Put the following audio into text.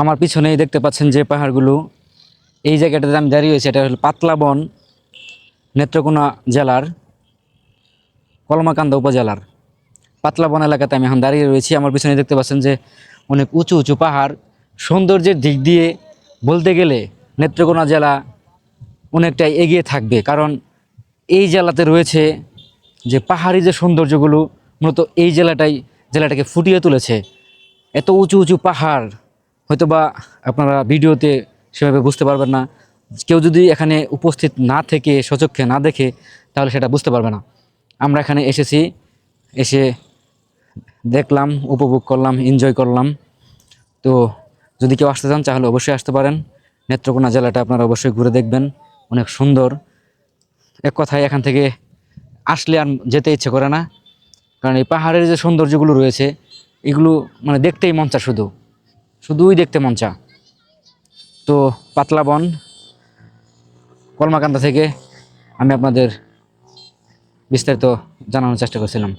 আমার পিছনেই দেখতে পাচ্ছেন যে পাহাড়গুলো, এই জায়গাটাতে আমি দাঁড়িয়ে রয়েছি, এটা হল পাতলাবন নেত্রকোনা জেলার, কলমাকান্দা উপজেলার। পাতলাবন এলাকাতে আমি এখন দাঁড়িয়ে রয়েছি। আমার পিছনে দেখতে পাচ্ছেন যে অনেক উঁচু উঁচু পাহাড়। সৌন্দর্যের দিক দিয়ে বলতে গেলে নেত্রকোনা জেলা অনেকটাই এগিয়ে থাকবে। কারণ এই জেলাতে রয়েছে যে পাহাড়ি যে সৌন্দর্যগুলো, মূলত এই জেলাটাই, জেলাটাকে ফুটিয়ে তুলেছে। এত উঁচু উঁচু পাহাড় হয়তোবা আপনারা ভিডিওতে সেভাবে বুঝতে পারবেন না। কেউ যদি এখানে উপস্থিত না থেকে, সচক্ষে না দেখে, তাহলে সেটা বুঝতে পারবে না। আমরা এখানে এসেছি, এসে দেখলাম, উপভোগ করলাম এনজয় করলাম। তো যদি কেউ আসতে চান, তাহলে অবশ্যই আসতে পারেন। নেত্রকোনা জেলাটা আপনারা অবশ্যই ঘুরে দেখবেন, অনেক সুন্দর। এক কথায় এখান থেকে আসলে আর যেতে ইচ্ছে করে না। কারণ এই পাহাড়ের যে সৌন্দর্যগুলো রয়েছে, এগুলো মানে দেখতেই মন চা শুধু। শুধুই দেখতে মন চা তো পাতলা বন, কলমাকান্দা থেকে আমি আপনাদের বিস্তারিত জানানোর চেষ্টা করছিলাম।